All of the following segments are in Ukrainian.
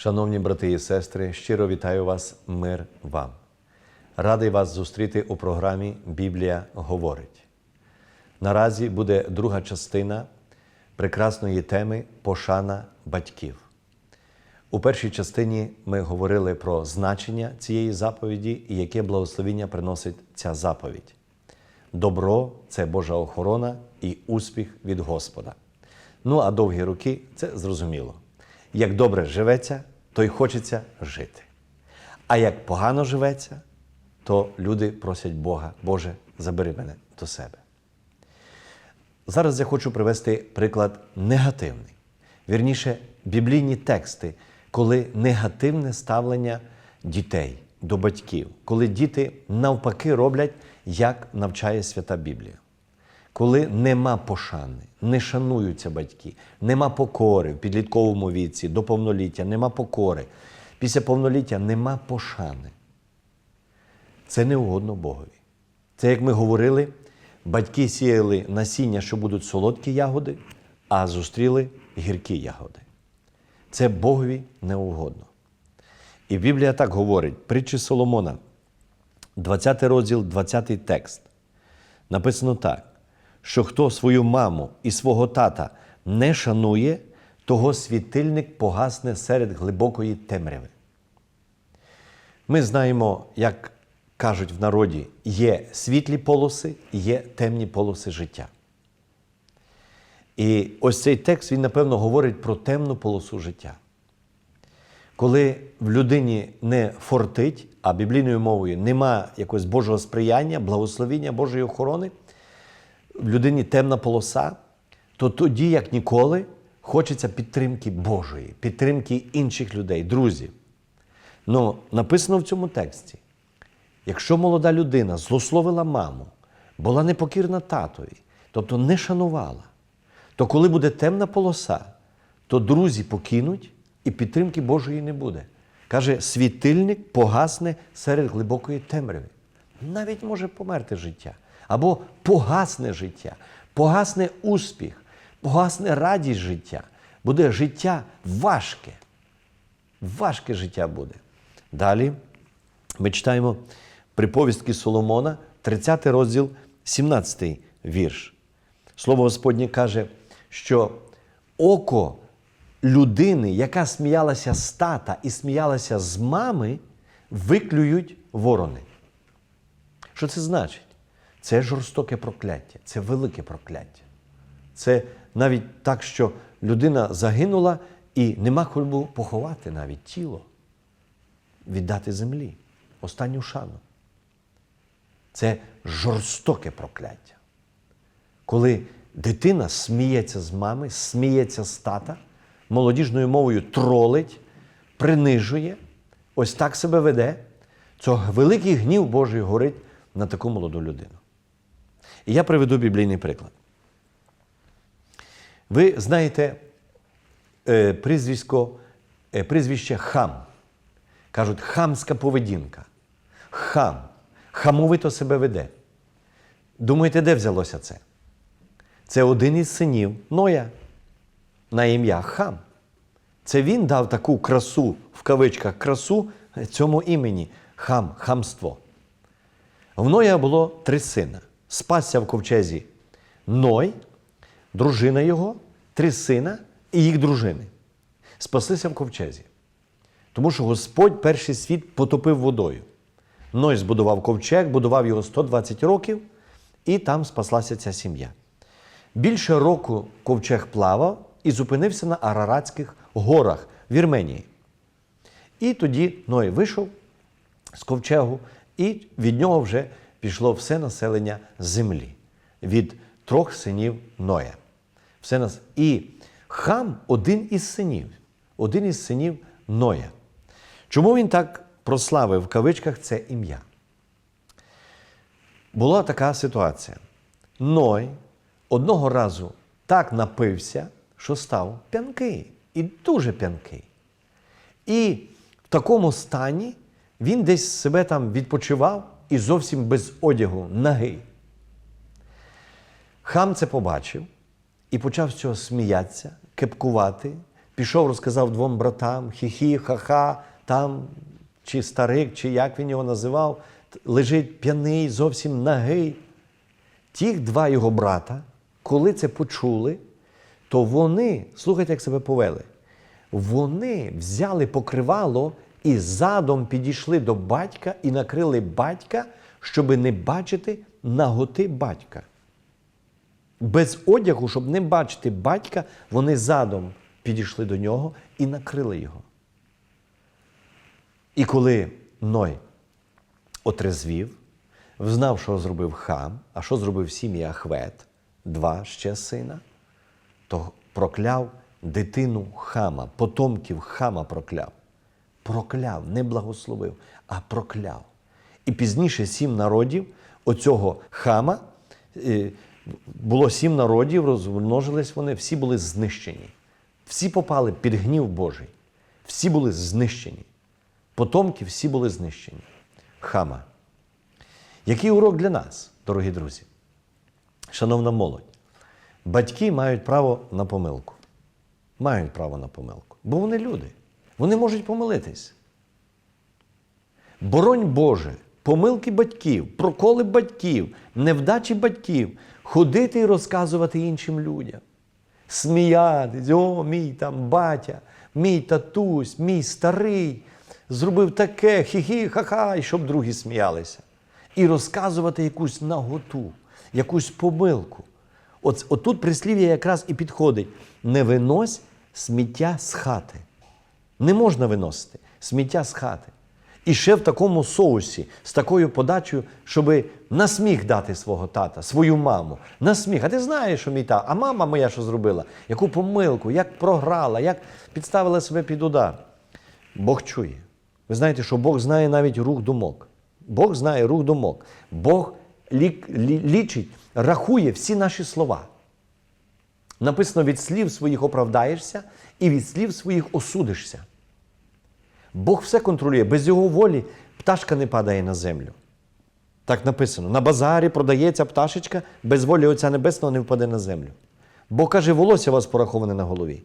Шановні брати і сестри, щиро вітаю вас, мир вам. Радий вас зустріти у програмі Біблія говорить. Наразі буде друга частина прекрасної теми Пошана батьків. У першій частині ми говорили про значення цієї заповіді і яке благословіння приносить ця заповідь. Добро це Божа охорона і успіх від Господа. Ну а довгі роки це зрозуміло. Як добре живеться, то й хочеться жити. А як погано живеться, то люди просять Бога, Боже, забери мене до себе. Зараз я хочу привести приклад негативний. Вірніше, біблійні тексти, коли негативне ставлення дітей до батьків, коли діти навпаки роблять, як навчає свята Біблія. Коли нема пошани, не шануються батьки, нема покори в підлітковому віці, до повноліття, нема покори. Після повноліття нема пошани. Це не угодно Богові. Це, як ми говорили, батьки сіяли насіння, що будуть солодкі ягоди, а зустріли гіркі ягоди. Це Богові не угодно. І Біблія так говорить, притчі Соломона, 20 розділ, 20 текст. Написано так, що хто свою маму і свого тата не шанує, того світильник погасне серед глибокої темряви. Ми знаємо, як кажуть в народі, є світлі полоси, є темні полоси життя. І ось цей текст, він, напевно, говорить про темну полосу життя. Коли в людині не фортить, а біблійною мовою нема якогось Божого сприяння, благословіння Божої охорони, в людині темна полоса, то тоді, як ніколи, хочеться підтримки Божої, підтримки інших людей, друзів. Ну, написано в цьому тексті: якщо молода людина злословила маму, була непокірна татові, тобто не шанувала, то коли буде темна полоса, то друзі покинуть і підтримки Божої не буде. Каже, світильник погасне серед глибокої темряви. Навіть може померти життя. Або погасне життя, погасне успіх, погасне радість життя. Буде життя важке. Важке життя буде. Далі ми читаємо приповістки Соломона, 30 розділ, 17 вірш. Слово Господнє каже, що око людини, яка сміялася з тата і сміялася з мами, виклюють ворони. Що це значить? Це жорстоке прокляття, це велике прокляття. Це навіть так, що людина загинула і нема кому поховати навіть тіло, віддати землі, останню шану. Це жорстоке прокляття. Коли дитина сміється з мами, сміється з тата, молодіжною мовою тролить, принижує, ось так себе веде, то великий гнів Божий горить на таку молоду людину. Я приведу біблійний приклад. Ви знаєте е, прізвисько, е, прізвище хам. Кажуть, хамська поведінка. Хам. Хамовито себе веде. Думаєте, де взялося це? Це один із синів Ноя на ім'я Хам. Це він дав таку красу, в кавичках, красу цьому імені хам, хамство. В Ноя було три сина. Спасся в ковчезі Ной, дружина його, три сина і їх дружини. Спаслися в ковчезі. Тому що Господь перший світ потопив водою. Ной збудував ковчег, будував його 120 років, і там спаслася ця сім'я. Більше року ковчег плавав і зупинився на Араратських горах в Вірменії. І тоді Ной вийшов з ковчегу, і від нього вже пішло все населення землі від трьох синів Ноя. Все нас... І хам один із синів, один із синів Ноя. Чому він так прославив в кавичках це ім'я? Була така ситуація. Ной одного разу так напився, що став п'янкий. І дуже п'янкий. І в такому стані він десь себе там відпочивав і зовсім без одягу, нагий. Хам це побачив і почав з цього сміятися, кепкувати, пішов, розказав двом братам, хі-хі, ха-ха, там, чи старик, чи як він його називав, лежить п'яний, зовсім нагий. Ті два його брата, коли це почули, то вони, слухайте, як себе повели, вони взяли покривало і задом підійшли до батька і накрили батька, щоби не бачити наготи батька. Без одягу, щоб не бачити батька, вони задом підійшли до нього і накрили його. І коли Ной отрезвів, взнав, що зробив хам, а що зробив в сім'ї Ахвет, два ще сина, то прокляв дитину хама, потомків хама прокляв. Прокляв, не благословив, а прокляв. І пізніше сім народів оцього хама, е, було сім народів, розмножились вони, всі були знищені. Всі попали під гнів Божий. Всі були знищені. Потомки всі були знищені. Хама. Який урок для нас, дорогі друзі? Шановна молодь, батьки мають право на помилку. Мають право на помилку. Бо вони люди. Вони можуть помилитись. Боронь Боже, помилки батьків, проколи батьків, невдачі батьків, ходити і розказувати іншим людям. Сміятись, о, мій там батя, мій татусь, мій старий, зробив таке, хі-хі, ха-ха, і щоб другі сміялися. І розказувати якусь наготу, якусь помилку. От, отут прислів'я якраз і підходить: не винось сміття з хати. Не можна виносити сміття з хати. І ще в такому соусі, з такою подачею, щоби на сміх дати свого тата, свою маму. На сміх. А ти знаєш, що мій тата, а мама моя що зробила? Яку помилку, як програла, як підставила себе під удар. Бог чує. Ви знаєте, що Бог знає навіть рух думок. Бог знає рух думок. Бог лічить, рахує всі наші слова. Написано: від слів своїх оправдаєшся і від слів своїх осудишся. Бог все контролює. Без його волі пташка не падає на землю. Так написано: на базарі продається пташечка, без волі Отця Небесного не впаде на землю. Бог каже, волосся у вас пораховане на голові.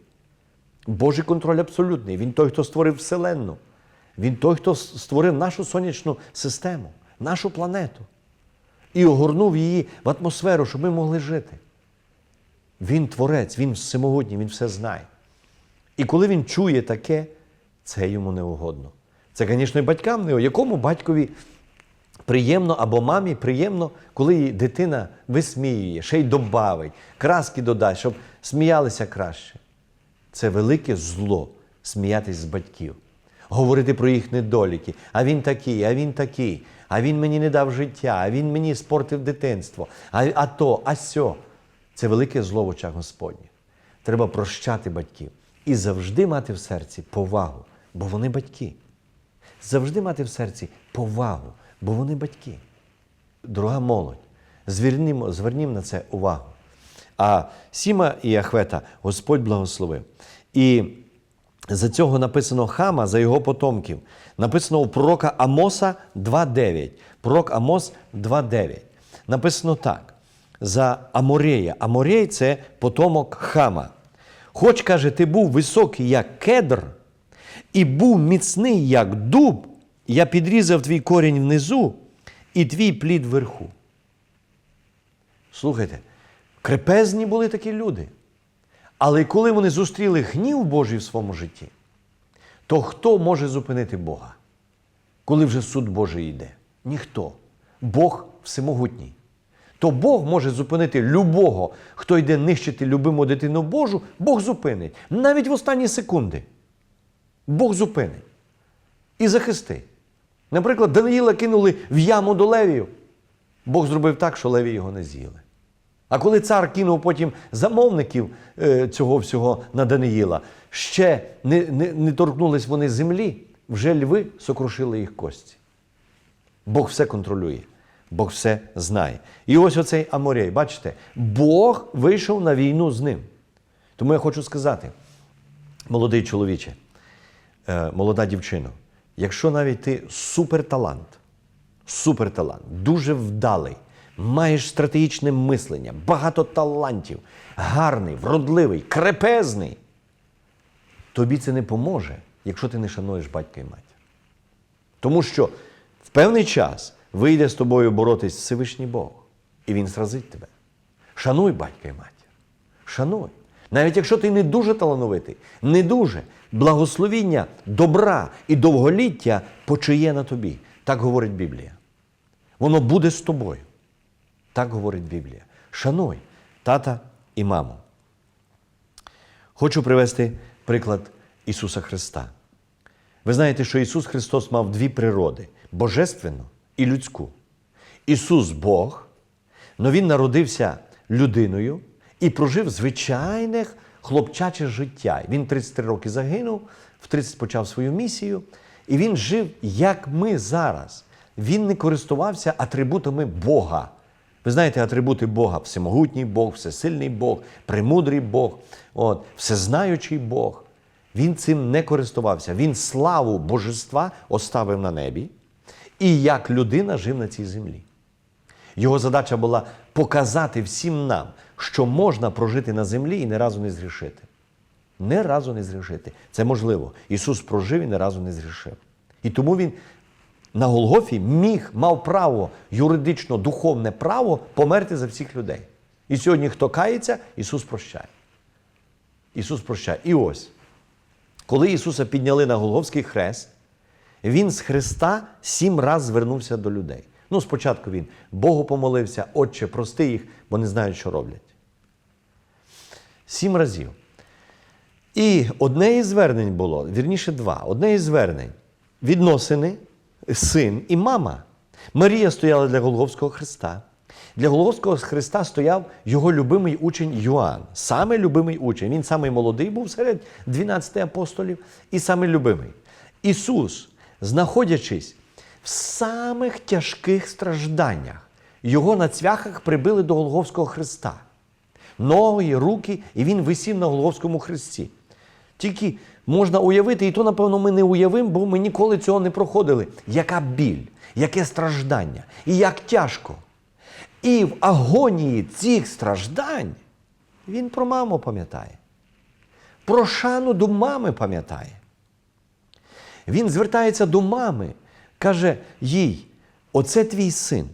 Божий контроль абсолютний. Він той, хто створив Вселенну. Він той, хто створив нашу сонячну систему, нашу планету. І огорнув її в атмосферу, щоб ми могли жити. Він творець, він всемогутній, він все знає. І коли він чує таке, це йому не угодно. Це, звісно, і батькам не якому батькові приємно або мамі приємно, коли її дитина висміює, ще й добавить, краски додасть, щоб сміялися краще. Це велике зло сміятись з батьків, говорити про їх недоліки. А він такий, а він такий, а він мені не дав життя, а він мені спортив дитинство, а, а то, а сьо. Це велике зло в очах Господніх. Треба прощати батьків і завжди мати в серці повагу, бо вони батьки. Завжди мати в серці повагу, бо вони батьки. Дорога молодь, звернімо, звернімо на це увагу. А Сіма і Ахвета Господь благословив. І за цього написано Хама, за його потомків. Написано у пророка Амоса 2.9. Пророк Амос 2.9. Написано так: за Аморея. Аморей це потомок Хама. Хоч, каже, ти був високий, як кедр, і був міцний, як дуб, я підрізав твій корінь внизу і твій плід вверху. Слухайте, крепезні були такі люди. Але коли вони зустріли гнів Божий в своєму житті, то хто може зупинити Бога? Коли вже суд Божий йде? Ніхто. Бог всемогутній. То Бог може зупинити любого, хто йде нищити любиму дитину Божу, Бог зупинить. Навіть в останні секунди. Бог зупинить. І захистить. Наприклад, Даниїла кинули в яму до левів. Бог зробив так, що леві його не з'їли. А коли цар кинув потім замовників е, цього всього на Даниїла, ще не, не, не торкнулись вони землі, вже льви сокрушили їх кості. Бог все контролює, Бог все знає. І ось оцей Аморей, бачите, Бог вийшов на війну з ним. Тому я хочу сказати, молодий чоловіче, молода дівчино, якщо навіть ти суперталант, суперталант, дуже вдалий, маєш стратегічне мислення, багато талантів, гарний, вродливий, крепезний. тобі це не поможе, якщо ти не шануєш батька і матір. Тому що в певний час вийде з тобою боротись Всевишній Бог, і Він сразить тебе. Шануй батька і матір. Шануй. Навіть якщо ти не дуже талановитий, не дуже, благословіння, добра і довголіття почиє на тобі. Так говорить Біблія. Воно буде з тобою. Так говорить Біблія. Шануй тата і маму. Хочу привести приклад Ісуса Христа. Ви знаєте, що Ісус Христос мав дві природи божественну і людську. Ісус Бог, але Він народився людиною і прожив звичайне хлопчаче життя. Він 33 роки загинув, в 30 почав свою місію, і він жив, як ми зараз. Він не користувався атрибутами Бога. Ви знаєте, атрибути Бога всемогутній Бог, всесильний Бог, премудрий Бог, от, всезнаючий Бог. Він цим не користувався. Він славу божества оставив на небі і як людина жив на цій землі. Його задача була показати всім нам, що можна прожити на землі і ні разу не згрішити. Ні разу не згрішити. Це можливо. Ісус прожив і ні разу не згрішив. І тому Він на Голгофі міг, мав право, юридично, духовне право померти за всіх людей. І сьогодні, хто кається, Ісус прощає. Ісус прощає. І ось, коли Ісуса підняли на Голговський хрест, Він з Христа сім разів звернувся до людей. Ну, спочатку він Богу помолився, Отче, прости їх, бо не знають, що роблять. Сім разів. І одне із звернень було, вірніше, два. Одне із звернень відносини, син і мама. Марія стояла для Голговського Христа. Для Голговського Христа стояв його любимий учень Йоанн. Саме любимий учень. Він самий молодий був серед 12 апостолів і самий любимий. Ісус, знаходячись в самих тяжких стражданнях, його на цвяхах прибили до Голговського Христа. Ноги, руки, і він висів на Голговському хресті. Тільки можна уявити, і то, напевно, ми не уявимо, бо ми ніколи цього не проходили. Яка біль, яке страждання, і як тяжко. І в агонії цих страждань він про маму пам'ятає. Про шану до мами пам'ятає. Він звертається до мами, каже їй: оце твій син.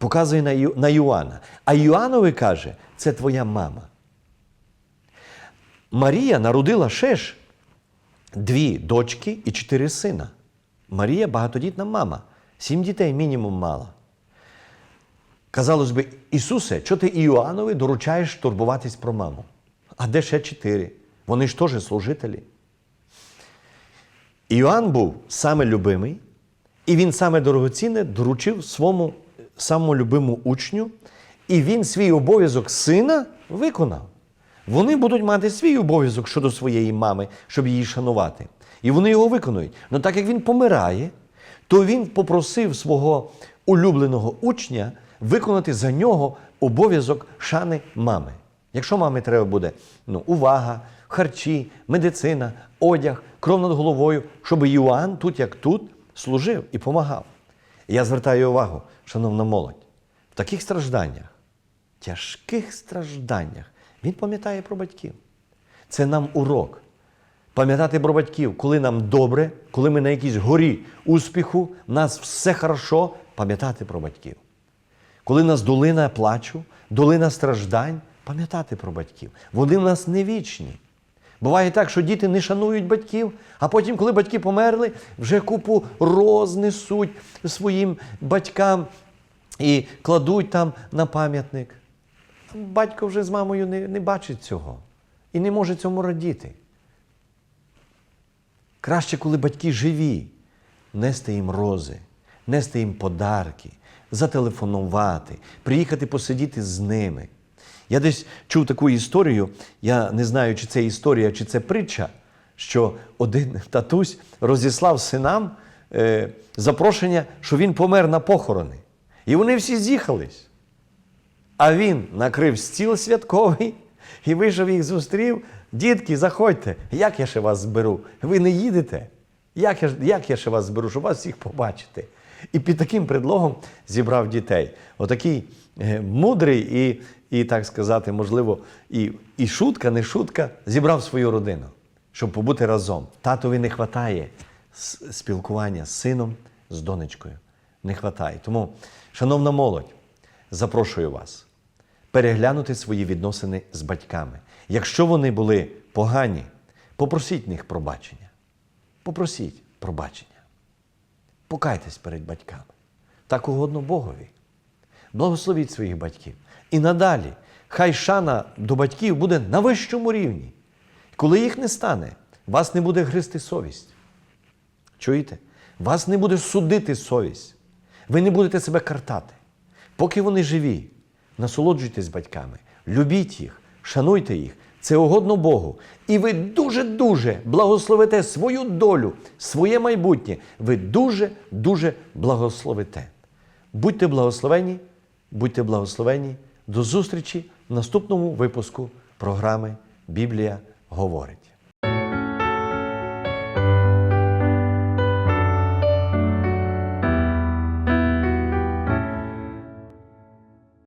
Показує на, Ю, на Йоанна. А Йоаннові каже, це твоя мама. Марія народила ще ж дві дочки і чотири сина. Марія багатодітна мама. Сім дітей мінімум мала. Казалось би, Ісусе, що ти Іоаннові доручаєш турбуватись про маму? А де ще чотири? Вони ж теж служителі. Іоанн був саме любимий, і він саме дорогоцінне доручив своєму самому любимому учню, і він свій обов'язок сина виконав. Вони будуть мати свій обов'язок щодо своєї мами, щоб її шанувати. І вони його виконують. Але так як він помирає, то він попросив свого улюбленого учня виконати за нього обов'язок шани мами. Якщо мамі треба буде ну, увага, харчі, медицина, одяг, кров над головою, щоб Йоанн тут, як тут, служив і помагав. Я звертаю увагу, шановна молодь, в таких стражданнях, тяжких стражданнях, він пам'ятає про батьків. Це нам урок. Пам'ятати про батьків, коли нам добре, коли ми на якійсь горі успіху, нас все хорошо, пам'ятати про батьків. Коли нас долина плачу, долина страждань, пам'ятати про батьків. Вони в нас не вічні. Буває так, що діти не шанують батьків, а потім, коли батьки померли, вже купу рознесуть своїм батькам і кладуть там на пам'ятник. Батько вже з мамою не, не бачить цього і не може цьому радіти. Краще, коли батьки живі, нести їм рози, нести їм подарки, зателефонувати, приїхати посидіти з ними. Я десь чув таку історію, я не знаю, чи це історія, чи це притча, що один татусь розіслав синам е, запрошення, що він помер на похорони. І вони всі з'їхались. А він накрив стіл святковий і вийшов їх зустрів. Дітки, заходьте, як я ще вас зберу? Ви не їдете? Як я, як я ще вас зберу, щоб вас всіх побачити? І під таким предлогом зібрав дітей. Отакий е, мудрий і, і, так сказати, можливо, і, і шутка, не шутка, зібрав свою родину. щоб побути разом. Татові не вистачає спілкування з сином, з донечкою. Не вистачає. Тому, шановна молодь, запрошую вас переглянути свої відносини з батьками. Якщо вони були погані, попросіть них пробачення. Попросіть пробачення. Покайтесь перед батьками. Так угодно Богові. Благословіть своїх батьків. І надалі, хай шана до батьків буде на вищому рівні. Коли їх не стане, вас не буде гризти совість. Чуєте? Вас не буде судити совість. Ви не будете себе картати. Поки вони живі, насолоджуйтесь батьками, любіть їх, шануйте їх. Це угодно Богу. І ви дуже-дуже благословите свою долю, своє майбутнє. Ви дуже-дуже благословите. Будьте благословені, будьте благословені. До зустрічі в наступному випуску програми Біблія говорить.